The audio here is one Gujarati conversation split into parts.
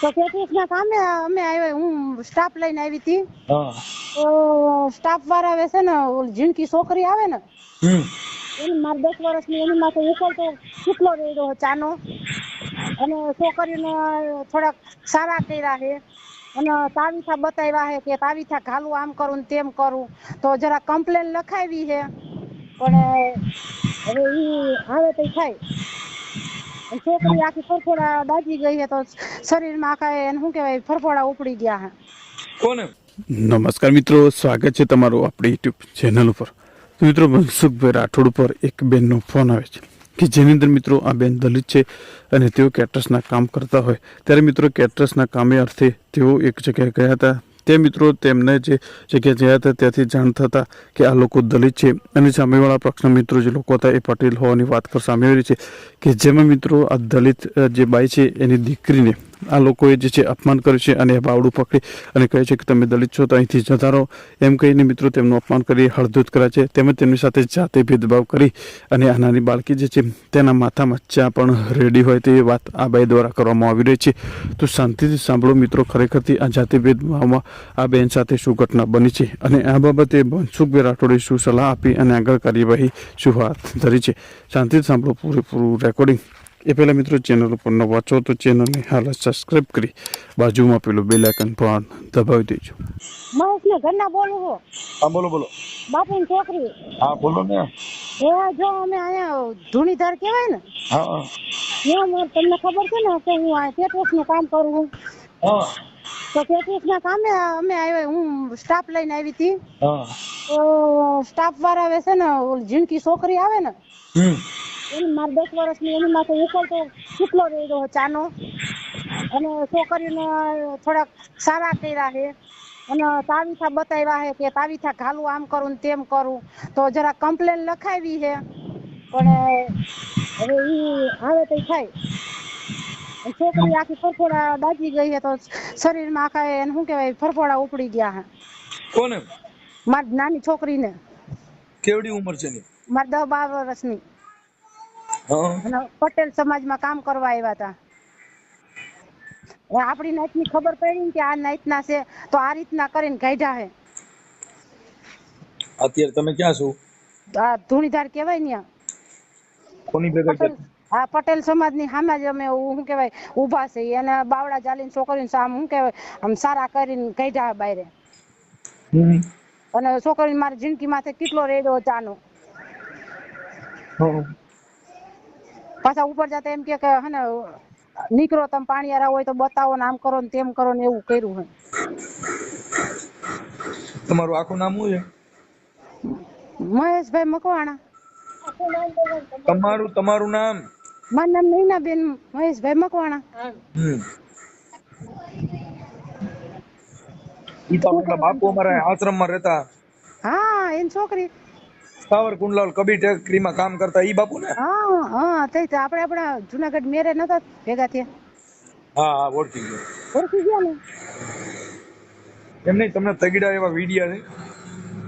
તો પેટીસ ના કામે અમે આવ્યા હું સ્ટાફ લઈને આવી હતી. તો સ્ટાફ વાળા આવે છે ને ઝીણકી છોકરી આવે ને એની મારે દસ વર્ષની એની માથે ઉકળતો કેટલો રહેલો ચાનો. અને છોકરીને થોડાક સારા કર્યા છે. અને તાવીથા બતાવ્યા છે કે તાવીથા ઘાલું આમ કરું ને તેમ કરું. તો જરા કમ્પ્લેન લખાવી છે. પણ હવે એ આવે તો થાય. છોકરી આખી ફરફોડા દાજી ગઈ છે તો શરીરમાં આખા એને શું કહેવાય ફરફોડા ઉપડી ગયા છે. કોને? નમસ્કાર મિત્રો સ્વાગત છે તમારું આપણી યુટ્યુબ ચેનલ ઉપર. તો મિત્રો મનસુખભાઈ રાઠોડ ઉપર એક બેનનો ફોન આવે છે કે જેની અંદર મિત્રો આ બેન દલિત છે અને તેઓ કેટરસના કામ કરતા હોય. ત્યારે મિત્રો કેટરસના કામે અર્થે તેઓ એક જગ્યાએ ગયા હતા. તે મિત્રો તેમને જે જગ્યાએ ગયા હતા ત્યાંથી જાણ થતા કે આ લોકો દલિત છે. અને સામેવાળા પક્ષના મિત્રો જે લોકો હતા એ પટેલ હોવાની વાત પર સામે આવી છે કે જેમાં મિત્રો આ દલિત જે બાઈ છે એની દીકરીને આ લોકોએ જે છે અપમાન કર્યું છે અને બાવડું પકડી અને કહે છે કે તમે દલિત છો તો અહીંથી જતા રહો. એમ કહીને મિત્રો તેમનું અપમાન કરી હળધૂત કર્યા છે. તેમજ તેમની સાથે જાતે ભેદભાવ કરી અને આ નાની બાળકી જે છે તેના માથામાં ચા પણ રેડી હોય તેવી વાત આ બાઈ દ્વારા કરવામાં આવી રહી છે. તો શાંતિથી સાંભળો મિત્રો ખરેખરથી આ જાતિ ભેદભાવમાં આ બેન સાથે શું ઘટના બની છે અને આ બાબતે મનસુખભાઈ રાઠોડે શું સલાહ આપી અને આગળ કાર્યવાહી શું હાથ ધરી છે. શાંતિથી સાંભળો પૂરેપૂરું રેકોર્ડિંગ એ પહેલાં મિત્રો ચેનલ ઉપર ન વાંચો તો ચેનલને હાલ સબસ્ક્રાઇબ કરી બાજુમાં પેલું બેલ આઇકન પણ દબાવી દેજો. મહેશને ઘરના બોલું હો. હા બોલો બોલો. બાપુની છોકરી. હા બોલો ને. એ જો અમે અહીંયા ધૂણીધર કહેવાય ને. હા ત્યાં મારે તમને ખબર છે ને કે હું આ પેટ્રોસનું કામ કરું છું. હા. તો પેટ્રોસ ના કામે અમે આવ્યા હું સ્ટાફ લઈને આવી હતી. હા. તો સ્ટાફ વાળા આવે છે ને જિંદગી ઝીણકી છોકરી આવે ને હમ. એની મારે દસ વર્ષની એની માથે ઉકળતો કેટલો રહેલો ચાનો. અને છોકરીને થોડાક સારા કર્યા છે. અને તાવીથા બતાવ્યા છે કે તાવીથા ઘાલું આમ કરું ને તેમ કરું. તો જરા કમ્પ્લેન લખાવી છે. પણ હવે એ આવે તો થાય. છોકરી આખી ફરફોડા દાજી ગઈ છે તો શરીરમાં આખા એને શું કહેવાય ફરફોડા ઉપડી ગયા છે. કોને? મારી નાની છોકરીને. કેવડી ઉંમર છે મારી દસ બાર વર્ષની. અને પટેલ સમાજમાં કામ કરવા આવ્યા હતા. આપણી નાતની ખબર પડી કે આ નાતના છે તો આ રીતના કરીને કાઢ્યા હે. અત્યારે તમે ક્યાં છો? આ ધૂણીધાર કહેવાય ને કોની ભેગા પટેલ આ પટેલ સમાજની સામે જ અમે શું કેવાય ઊભા છે. અને બાવડા ચાલીને છોકરીને આમ શું કેવાય આમ સારા કરીને કાઢ્યા બાયરે. અને છોકરીને મારી જિંદગી માથે કેટલો રેડો ચાનો પાછા ઉપર જતા એમ કે હે ને નીકળો તમે પાણીયારા હોય તો બતાવો ને આમ કરો ને તેમ કરો ને એવું કર્યું હે તમારું આખું નામ શું છે? મહેશભાઈ મકવાણા. તમારું તમારું નામ? મારું નામ નૈનાબેન મહેશભાઈ મકવાણા. ઈ તો આપણા બાપુ અમારા આશ્રમમાં રહેતા. હા એની છોકરી. સાવરકુંડલાલ કબીર ટેકરીમાં કામ કરતા ઈ બાપુ ને હા હા તે તો આપણે આપણા જુનાગઢ મેરે નતા ભેગા થયા. હા હા ઓળખી ગયો. ઓળખી ગયા ને? એમ નહીં તમને તગીડા એવા વિડિયા છે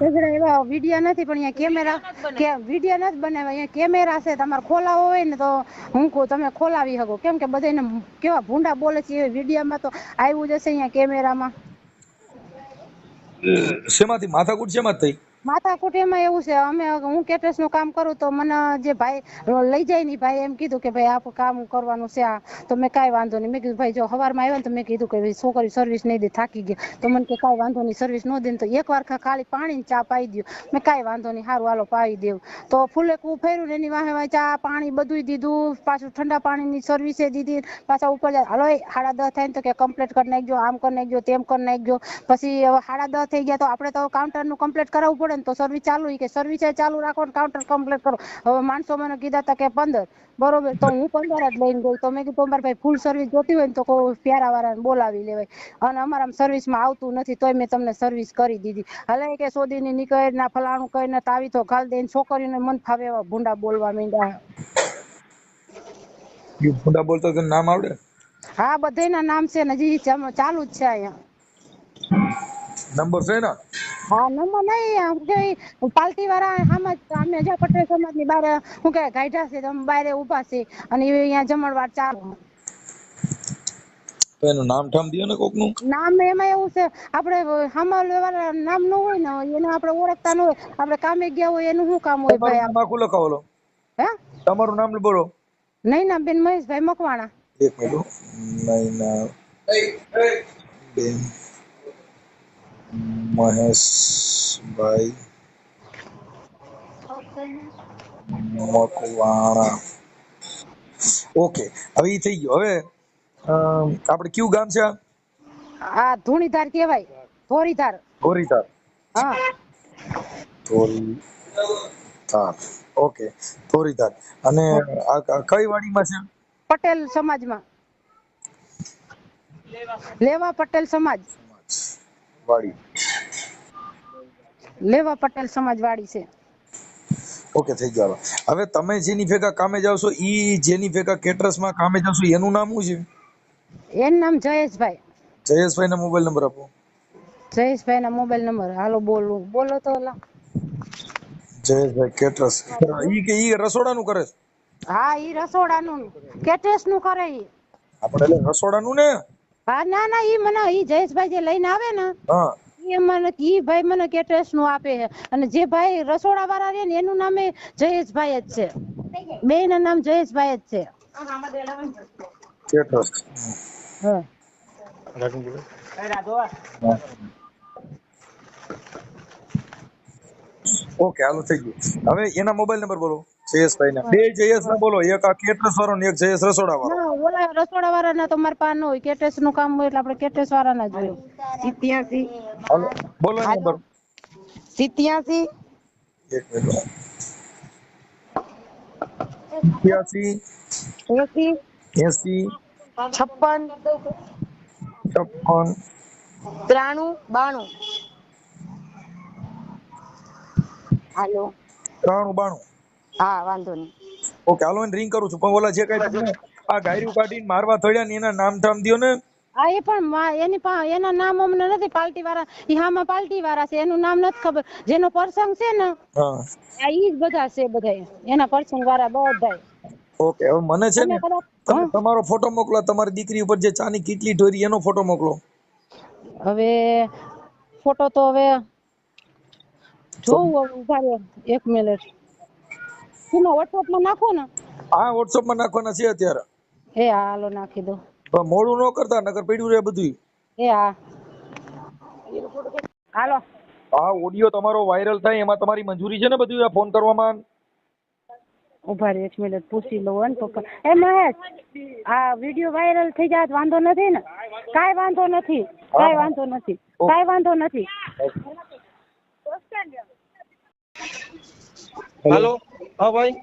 સગડા એવા વિડિયા નથી પણ અહીંયા કેમેરા કે વિડિયા નથી બનાવ્યા અહીંયા કેમેરા છે તમારે ખોલાવો હોય ને તો હું કહું તમે ખોલાવી શકો. કેમ કે બધાને કેવા ભૂંડા બોલે છે એ વિડિયામાં તો આવ્યું જ હશે અહીંયા કેમેરામાં. શેમાંથી? માથાકૂટ શેમાં થઈ? માથાકૂટ કુટીમાં એવું છે, અમે હું કેટરસનું કામ કરું તો મને જે ભાઈ લઈ જાય ને ભાઈ એમ કીધું કે ભાઈ આ કામ કરવાનું છે આ. તો મેં કાંઈ વાંધો નહીં. મેં કીધું, ભાઈ, જો સવારમાં આવ્યા ને તો મેં કીધું કે ભાઈ છોકરી સર્વિસ નહીં દે, થાકી ગયા તો મને કે, કાંઈ વાંધો નહીં સર્વિસ ન દે તો એક વાર ખાલી પાણી ચા પાઈ દઉં મેં કાંઈ વાંધો નહીં સારું હાલો, પાઈ દેવું. તો ફૂલે કું ફેર્યું ને એની વાહે ચા, પાણી બધુંય દીધું. પાછું ઠંડા પાણીની સર્વિસે દીધી. પાછા ઉપર હાલો સાડા દસ થાય ને તો કે કમ્પ્લીટ કરી નાખજો, આમ કરી નાખજો, તેમ કરી નાખજો. પછી હવે સાડા દસ થઈ ગયા તો આપણે તો કાઉન્ટરનું કમ્પ્લીટ કરાવવું પડે. ને તો સર્વિસ ચાલુ કે સર્વિસ ચાલુ રાખો ને કાઉન્ટર કમ્પ્લીટ કરો. હવે માણસો મને કીધા હતા કે પંદર. બરોબર તો હું પંદર જ લઈને ગઈ. તો મેં કીધું અમારે ભાઈ ફૂલ સર્વિસ જોતી હોય ને તો કોઈ પ્યારા વાળાને બોલાવી લેવાય. અને અમારા સર્વિસમાં આવતું નથી તોય મેં તમને સર્વિસ કરી દીધી. હલે કે સોદીની નીકળે ના ફલાણું કઈ ને તાવી તો ઘાલ દઈને છોકરીઓને મન ફાવે એવા ભૂંડા બોલવા માંડ્યા. ભૂંડા બોલતો નામ આવડે? હા બધાયના નામ છે ને હજી ચાલુ જ છે અહીંયા. નંબર છે ને? હા નંબર નહીં હું કે પાલટી વાળા આમ જ અમે જ્યાં પટેલ સમાજની બાર હું કે ગાઈઢા છે તો બારે ઊભા છે અને એ અહીંયા જમણવાર ચાલુ તો એનું નામ ઠામ દિયો ને કોકનું. નામ એમાં એવું છે આપણે હામાલ વાળા નામ ન હોય ને એને આપણે ઓળખતા ન હોય આપણે કામે ગયા હોય એનું શું કામ હોય ભાઈ? આખું લખાવો લો. હે? તમારું નામ બોલો. નૈના બેન મહેશભાઈ મકવાણા. એક મિનિટ નૈના બેન. મહેશભાઈ મકવાણા ઓકે હવે થઈ ગયું. હવે આપણે કયું ગામ છે આ? ધૂણીધાર કહેવાય. ધોરીધાર. ગોરીધાર હા. ધોરીધાર. ઓકે ધોરીધાર. અને આ કઈ વાડીમાં છે? પટેલ સમાજમાં. લેવા પટેલ સમાજ. વાડી. લેવા પટેલ સમાજવાળી છે. ઓકે થઈ ગયો. હવે તમે જેની ભેગા કામે જાવ છો ઈ જેની ભેગા કેટરસમાં કામે જાવ છો એનું નામ શું છે? એનું નામ જયેશભાઈ. જયેશભાઈ ના મોબાઈલ નંબર આપો. જયેશભાઈ ના મોબાઈલ નંબર હાલો બોલો. બોલો તો ઓલા. જયેશભાઈ કેટરસ. ઈ કે ઈ રસોડાનું કરે હા ઈ રસોડાનું. કેટરસનું કરે ઈ. આપણે રસોડાનું ને? હા ના ના ઈ મને ઈ જયેશભાઈ જે લઈને આવે ને હા. મને ઈ ભાઈ મને કેટેસનું આપે છે. અને જે ભાઈ રસોડા વાળા રે ને એનું નામે જયેશભાઈ જ છે. બે ના નામ જયેશભાઈ જ છે. કેટરસ હા. ઓકે હાલો થઈ ગયું. હવે એના મોબાઈલ નંબર બોલો જયેશભાઈ ના. બે જયેશ ના બોલો એક આ કેટરસ વાળો ને એક જયેશ રસોડા વાળો ઓલા રસોડા વાળા ના તો મારા પાન ન હોય. કેટેસનું કામ હોય એટલે આપણે કેટરસ વાળા ના જોઈએ હાલો બોલો નંબર સિત્યાસી. એક મિનિટ. એસી. એસી. છપ્પન. છપ્પન. ત્રાણું બાણું. હાલો. ત્રાણું બાણું. હા વાંધો નહીં. ઓકે હાલો રિંગ કરું છું. પણ ઓલા જે કઈ આ ગાયરું કાઢીને મારવા થયા ને એના નામ ઠામ દ્યો ને. હા એ પણ એની એના નામ અમને નથી પાલટી વાળા એ હામાં પાલટી વાળા છે એનું નામ નથી ખબર. જેનો પ્રસંગ છે ને હા. આ ઈ જ બધા છે બધા એના પ્રસંગ વાળા બધા ઓકે હવે મને છે ને તમે તમે તમારો ફોટો મોકલો તમારી દીકરી ઉપર જે ચાની કીટલી ઢોરી એનો ફોટો મોકલો. હવે ફોટો તો હવે જોવું હવે ઊભા એક મિનિટ. એમાં વોટ્સઅપમાં નાખો ને. આ વોટ્સઅપમાં નાખવાના છે અત્યારે. એ હાલો નાખી દો. મોડું ન કરતા નકર પડ્યું રહે બધું એ હા. હાલો. આ ઓડિયો તમારો વાયરલ થાય એમાં તમારી મંજૂરી છે ને બધું આ ફોન કરવામાં? ઊભા રહે એક મિનિટ પૂછી લઉં હો ને પપ્પા. એ મહેશ આ વીડિયો વાયરલ થઈ જાય વાંધો નથી ને? કાંઈ વાંધો નથી કાંઈ વાંધો નથી કાંઈ વાંધો નથી. હાલો. હા ભાઈ.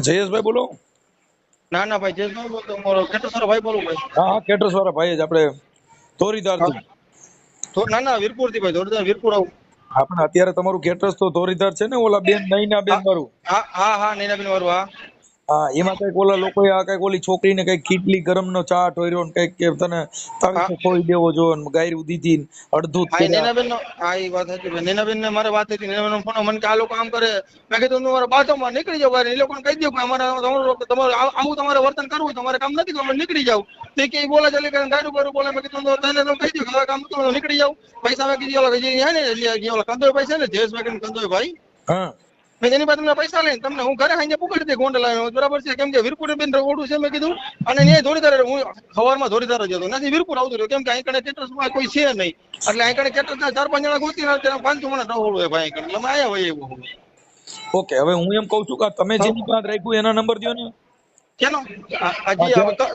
જયેશભાઈ બોલો. ના ના ભાઈ જયેશભાઈ બોલતો મારો કેટલો ભાઈ બોલું ભાઈ હા હા કેટરસ વાળા ભાઈ જ આપણે ધોરીધારથી તો ના ના વીરપુરથી ભાઈ જોરદાર વીરપુર આવું. આપણે અત્યારે તમારું કેટરસ તો ધોરીધાર છે ને ઓલા બેન નૈના બેન વાળું. હા હા હા નૈના બેન વાળું હા. હા એમાં કંઈક ઓલા લોકોએ આ કંઈક ઓલી છોકરીને કંઈક કીટલી ગરમ નો ચા ઠોર્યો ને કંઈક કે તને તાવીસો ખોઈ દેવો જો ને ગાયરું દીધી ને અડધું હા નેનાબેન નો હા એ વાત હતી ભાઈ નૈનાબેન ને મારે વાત હતી નેનાબેન નો ફોન મને કે આ લોકો આમ કરે. મેં કીધું તમારા બાજુમાં નીકળી જાવ એ લોકોને કહી દઉં કે અમારે તમારું તમારું આવું તમારે વર્તન કરવું તમારે કામ નથી કરવું નીકળી જાવ. તે કે બોલે ચાલે કે ગાયરું બારું બોલે. મેં કીધું તને તો કહી દઉં કે કામ તો નીકળી જાવ. પૈસા મેં કીધું ઓલા જે ને ઓલા કંદોય પૈસા ને જયેશભાઈ કંદોય ભાઈ હા. મેં એની પાસે પૈસા લઈને તમને હું ઘરે અહીંયા પુગાડી દે ગોંડલ આવ્યો. બરાબર છે? કેમ કે વીરપુર બેન ઓડું છે મેં કીધું. અને ન્યાય ધોરીધારે હું સવારમાં ધોરીધારે જતો. નથી વીરપુર આવતો રહ્યો. કેમ કે અહીં કણે કેટરસમાં કોઈ છે નહીં. એટલે અહીં કણે કેટરસના ચાર પાંચ જણા ગોતી ના પાંચસો મને ઢોળું હોય ભાઈ કણે. અમે આયા હોય એવું ઓકે હવે હું એમ કઉ છું કે તમે જેની પાસે રાખ્યું એના નંબર દો ને. કેનો?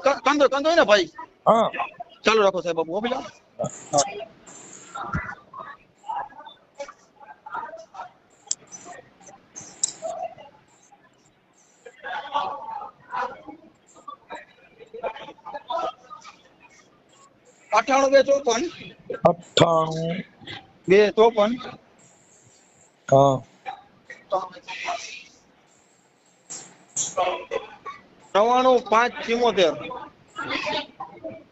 ક- કંદો કંદો ને ભાઈ? હા. ચાલુ રાખો સાહેબ બાબુ હો. અઠાણું બે ચોપન અઠ્ઠાણું બે ચોપન હા. નવાણું પાંચ ચિમોતેર.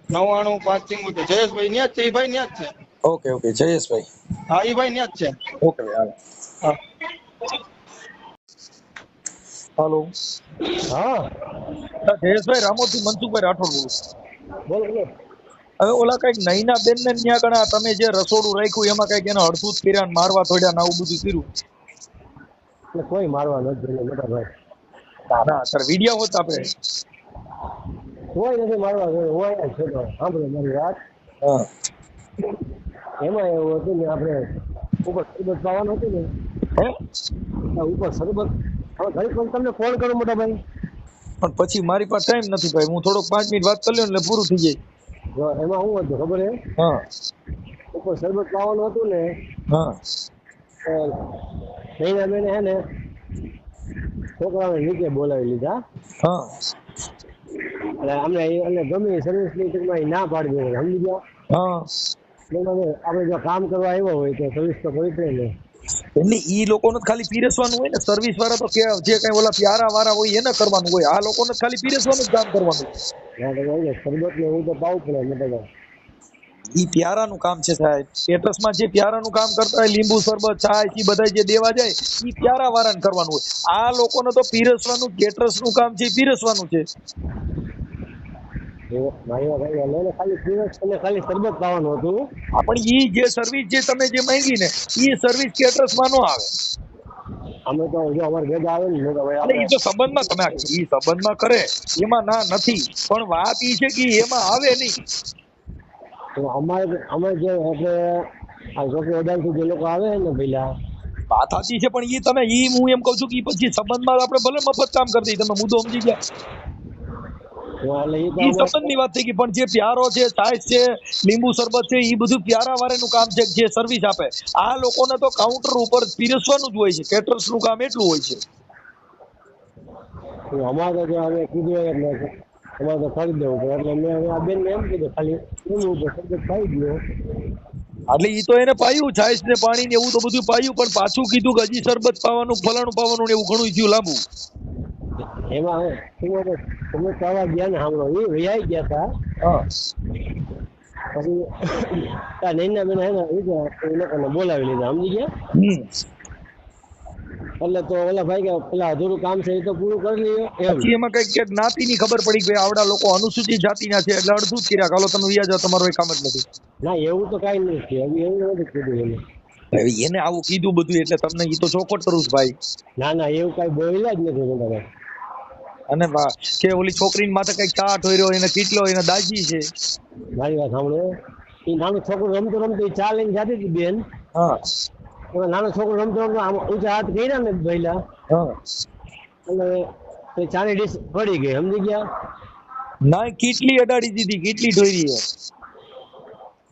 નવાણું પાંચ ચિમોતેર. જયેશભાઈ ન્યા જ છે એ ભાઈ ન્યા જ છે. Okay okay. જયેશભાઈ. હા એ ભાઈ ન્યા જ છે. ઓકે ભાઈ હા. હાલો. હા. હા, જયેશભાઈ રામોજી મનસુખભાઈ રાઠોડ બોલું બોલો બોલો. હવે ઓલા કંઈક નૈના બેન ને ત્યાં કણા તમે જે રસોડું રાખ્યું એમાં કંઈક એને જ કર્યા મારવા થોડ્યા ને આવું બધું કર્યું. એટલે કોઈ મારવા નથી મોટા ભાઈ. ના સર વિડિયો હોત આપણે. કોઈ નથી મારવા જોઈએ હોય છે તો. સાંભળો મારી વાત. એમાં એવું હતું ને આપણે ઉપર સરબત પાવાનું હતું ને. હે? ઉપર સરબત હવે ઘડીક પણ તમને ફોન કરું મોટા ભાઈ? પણ પછી મારી પાસે ટાઈમ નથી ભાઈ. હું થોડોક પાંચ મિનિટ વાત કરી લઉં એટલે પૂરું થઈ જાય. એમાં શું હતું ખબર હે હા. ઉપર શરબત પાવાનું હતું ને હા. મહિના મહિને હે ને છોકરાને નીચે બોલાવી લીધા. હા. એટલે અમને એ- એટલે ગમે સર્વિસની ટૂંકમાં ના પાડી દીધી સમજી ગયા? હા. આપણે જો કામ કરવા આવ્યો હોય તો સર્વિસ તો કરવી પડે ને એટલે ઈ લોકોને ખાલી પીરસવાનું હોય ને સર્વિસ વાળા તો જે કઈ ઓલા પ્યારા વાળા હોય એને કરવાનું હોય. આ લોકોને ખાલી પીરસવાનું જ કામ કરવાનું ના તો ભાઈ શરબત ને હું તો પાવું પડે ઈ પ્યારાનું કામ છે સાહેબ. સ્ટેટસમાં જે પ્યારાનું કામ કરતા હોય લીંબુ શરબત ચાયથી બધા જે દેવા જાય ઈ પ્યારા વાળાને કરવાનું હોય. આ લોકોને તો પીરસવાનું કેટરસનું કામ છે પીરસવાનું છે એ મારી વાત આવી એટલે એને ખાલી પાવાનું હતું પણ ઈ જે સર્વિસ જે તમે જે માંગી ને ઈ સર્વિસ કેટરસમાં નો આવે. અમે તો જો અમારે ભેગા આવે ને મોટા ઈ તો સંબંધમાં તમે ઈ સંબંધમાં કરે એમાં ના નથી. પણ વાત ઈ છે કે એમાં આવે નહીં. તો અમારે અમે જે આપણે આ જે લોકો આવે ને પેલા વાત સાચી છે પણ ઈ તમે ઈ હું એમ કહું છું કે પછી સંબંધમાં આપણે ભલે મફત કામ કરી દઈએ તમે મુદ્દો સમજી ગયા. એટલે ઈ સંબંધની વાત થઈ ગઈ પણ જે પ્યારો છે છાશ છે લીંબુ શરબત છે એ બધું પ્યારા વાળાનું કામ છે જે સર્વિસ આપે. આ લોકોને તો કાઉન્ટર ઉપર પીરસવાનું જ હોય છે કેટરર્સનું કામ એટલું હોય છે. અમારે તો જો અમે કીધું એટલે અમારે તો ખરીદ દેવું પડે એટલે મેં હવે આ બેન એમ કીધું ખાલી એનું ઉપર ખાઈ ગયો એટલે ઈ તો એને પાયું છાશ ને પાણી ને એવું તો બધું પાયું પણ પાછું કીધું કે હજી શરબત પાવાનું ફલાણું પાવાનું ને એવું ઘણું થયું લાંબુ. એમાં હે તમે તમે કહેવા ગયા ને સાંભળો એ વૈયાઈ ગયા હતા પછી આ નૈના બેન હે એ લોકોને બોલાવી લીધા. સમજી ગયા? એટલે તો ઓલા ભાઈ કે પેલા અધૂરું કામ છે એ તો પૂરું કરી લઈએ પછી એમાં કંઈક ક્યાંક જ્ઞાતિની ખબર પડી કે આવડા લોકો અનુસૂચિત જાતિના છે એટલે અડધું જ કર્યા. કાલો તમે વ્યાજ તમારો એ કામ જ નથી. ના એવું તો કઈ નથી. એવું નથી કીધું એને. એને આવું કીધું બધું એટલે તમને એ તો ચોખવટ કરું છું ભાઈ. ના ના એવું કઈ બોલ્યા જ નથી ભાઈ અને કે ઓલી છોકરીની માથે કંઈક ચાટ હોય એને કેટલો એને દાજી છે. મારી વાત સાંભળો. એ નાનો છોકરો રમતો રમતો એ ચા લઈને જાતી હતી બેન. હા. નાનો છોકરો રમતો રમતો આમ ઊંચા હાથ કર્યા ને પહેલા હા. એટલે ચાની ડીશ પડી ગઈ સમજી ગયા? ના કેટલી અડાડી દીધી કેટલી ઢોરી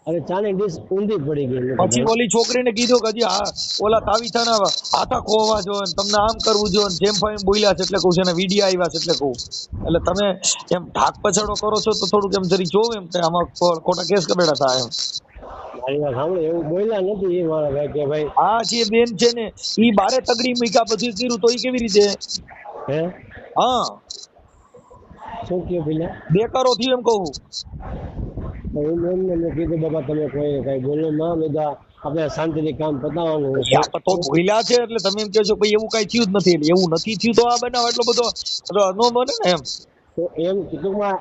અને ચાની ડીશ ઊંધી પડી ગઈ પછી ઓલી છોકરીને કીધું કે હજી આ ઓલા તાવીથાના હાથા ખોવા જો ને તમને આમ કરવું જો ને જેમ ફાઈમ બોલ્યા છે એટલે કહું છે વીડિયો આવ્યા છે એટલે કહું. એટલે તમે એમ ઢાક પછાડો કરો છો તો થોડુંક એમ જરી જોવ એમ કે આમાં ખોટા કેસ કબેડા થાય એમ. મારી વાત સાંભળો એવું બોલ્યા નથી એ મારા ભાઈ કે ભાઈ. આ જે બેન છે ને ઈ બારે તગડી મૂક્યા પછી કર્યું તો ઈ કેવી રીતે? હે? હા. શું બેકારો થયું એમ કહું. એમ એમને મેં કીધું બાબા તમે કોઈ કઈ બોલો માં બધા આપણે શાંતિથી કામ પતાવવાનું. તો ભૂલ્યા છે એટલે તમે એમ કહો છો ભાઈ એવું કઈ થયું જ નથી એટલે એવું નથી થયું તો આ બનાવ. એટલો બધો નો બને ને એમ. તો એમ ટૂંકમાં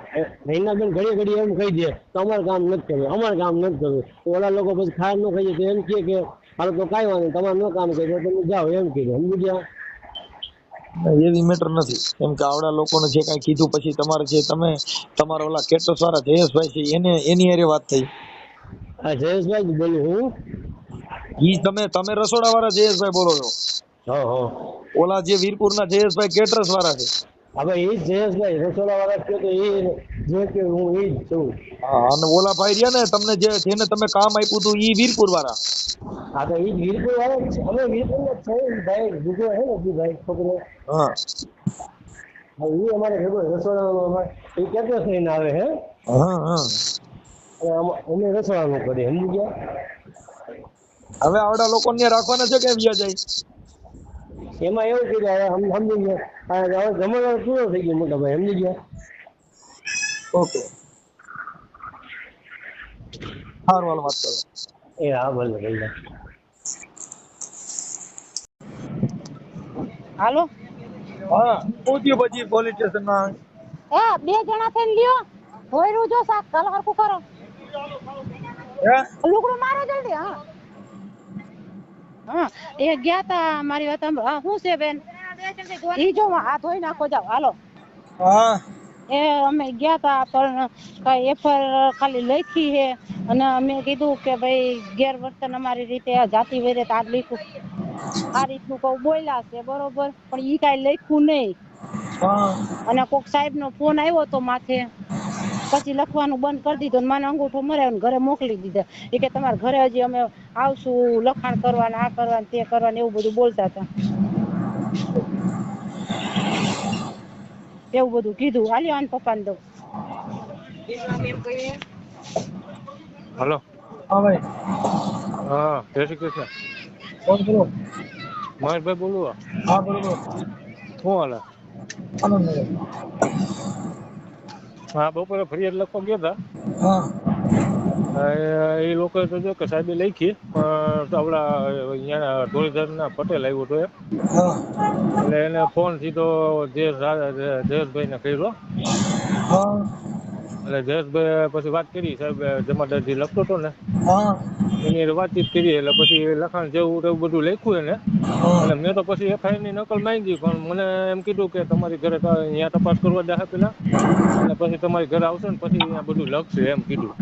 રહીનાબેન ઘડી ઘડી એમ કહી દે તો અમારે કામ નથી કર્યું અમારે કામ નથી કર્યું ઓલા લોકો પછી ખાર ન ખાઈ જાય તો એમ કહે કે હાલો તો કાંઈ વાંધો તમારે ન કામ કર્યું તમે જાઓ. એમ કીધું સમજી ગયા એવી મેટર નથી. કેમ કે આવડા લોકોને જે કાંઈ કીધું પછી તમારે જે તમે તમારા ઓલા કેટલો વાળા જયેશભાઈ છે એને એની હારે વાત થઈ. હા જયેશભાઈ બોલું હું? ઈ તમે તમે રસોડા વાળા જયેશભાઈ બોલો છો? હા હા. ઓલા જે વીરપુરના જયેશભાઈ કેટરસ વાળા છે. હવે એ જ જયેશભાઈ રસોડા વાળા તો એ જે કે હું એ જ છું. હા અને ઓલા ભાઈ રહ્યા ને તમને જે જેને તમે કામ આપ્યું હતું એ વીરપુર વાળા હા તો એ જ વીરપુર વાળા અમે વીરપુર ના છે ભાઈ બીજો હે ને ભાઈ છોકરો. હા. એ અમારે ભેગો રસોડામાં એ કેટલો થઈને આવે હે? હા હા. અમે રસોડા રસોડાનું કરીએ સમજી ગયા? હવે આવડા લોકોને રાખવાના છે કે વ્યા જાય? એમાં એવું કીધું હવે સમજી ગયા. આ હવે જમણવાર પૂરો થઈ ગયો મોટા ભાઈ સમજી ગયા? ઓકે. સારું હાલ વાત કરો. એ હા ભલે ભલે હાલો? હા પૂછ્યું પછી પોલીસ સ્ટેશનમાં? એ બે જણા થઈને લ્યો. ભોયરું જો શાક કાલ હરખું કરો. હે? લુગડું મારો જલ્દી હા. હા એ ગયા તા મારી વાત શું છે બેન? ઈ જો આ ધોઈ નાખો જાવ હાલો. હા. એ અમે ગયા તા પણ કઈ એફઆર ખાલી લખી હે અને અમે કીધું કે ભાઈ ગેરવર્તન અમારી રીતે જાતિ વેરે તાર લખ્યું. આ રીતનું કઉ બોલ્યા છે બરોબર? પણ ઈ કઈ લખ્યું નહીં. હા. અને કોક સાહેબ નો ફોન આવ્યો તો માથે. પછી લખવાનું બંધ કરી દીધું મને અંગૂઠો મરાવ્યો ને ઘરે મોકલી દીધા. એ કે તમારા ઘરે હજી અમે આવશું લખાણ કરવાનું આ કરવાનું તે કરવાનું એવું બધું બોલતા હતા. એવું બધું કીધું. હાલ્યો આન પપ્પાને દઉં. હલો. હા ભાઈ. હા જય શ્રી કૃષ્ણ. કોણ બોલો? મહેશભાઈ બોલું હા બરોબર શું હાલે? હા બપોરે ફરિયાદ લખવા ગયા હા. હતા એ લોકો તો જો કે સાહેબે લખી પણ આપડા આપણા અહીંયા ધોળીધરના પટેલ આવ્યો હતો એટલે એને ફોન સીધો જયેશ જયેશભાઈને કર્યો. એટલે જયેશભાઈ પછી વાત કરી સાહેબ જમાદારજી લખતો હતો ને એની વાતચીત કરી એટલે પછી લખાણ જેવું એવું બધું લખ્યું એને. અને મેં તો પછી એફઆઈઆરની નકલ માંગી પણ મને એમ કીધું કે તમારી ઘરે અહીંયા તપાસ કરવા દે પેલા અને પછી તમારી ઘરે આવશે ને પછી અહીંયા બધું લખશે એમ કીધું.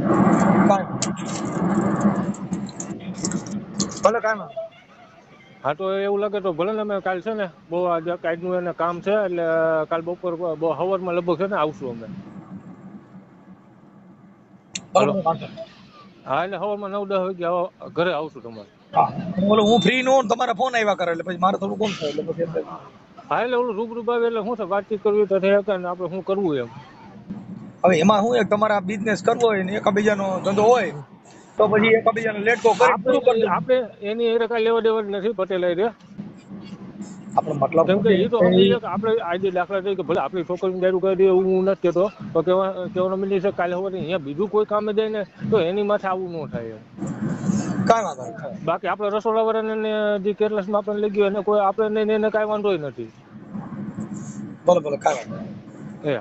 ભલે કાંઈ હા તો એવું લાગે તો ભલે ને અમે કાલ છે ને બહુ આજે કાલનું એને કામ છે એટલે કાલ બપોર બહુ સવારમાં લગભગ છે ને આવશું અમે. હા એટલે સવારમાં નવ દસ વાગે આવો- ઘરે આવશું તમારે. હા. બોલો હું ફ્રી નો તમારા ફોન આવ્યા કરે એટલે પછી મારે થોડું કોમ થાય એટલે પછી હા એટલે ઓલું રૂબરૂ આવે એટલે શું છે વાતચીત કરવી તો થઈ શકે ને આપણે શું કરવું એમ. હવે એમાં શું એક તમારા બિઝનેસ કરવો હોય ને એકબીજાનો ધંધો હોય તો પછી એકબીજાને લેટ ગો કરી આપણે એની એ કાંઈ લેવા દેવા નથી પટેલ હારે. આપણો મતલબ કેમ કે એ તો આપણે આજે દાખલા તરીકે ભલે આપણી છોકરીને દારૂ કરી દે એવું હું નથી કહેતો તો કેવા કહેવાનો મિલી છે કાલે સવારે અહીંયા બીજું કોઈ કામે જાય ને તો એની માથે આવું ન થાય કાંઈ વાંધો નહીં. બાકી આપણે રસોડાવાળાને ને જે કેરલેસમાં આપણે લઈ ગયો એને કોઈ આપણે ને એને કાંઈ વાંધો નથી. ભલે ભલે કાંઈ વાંધો એ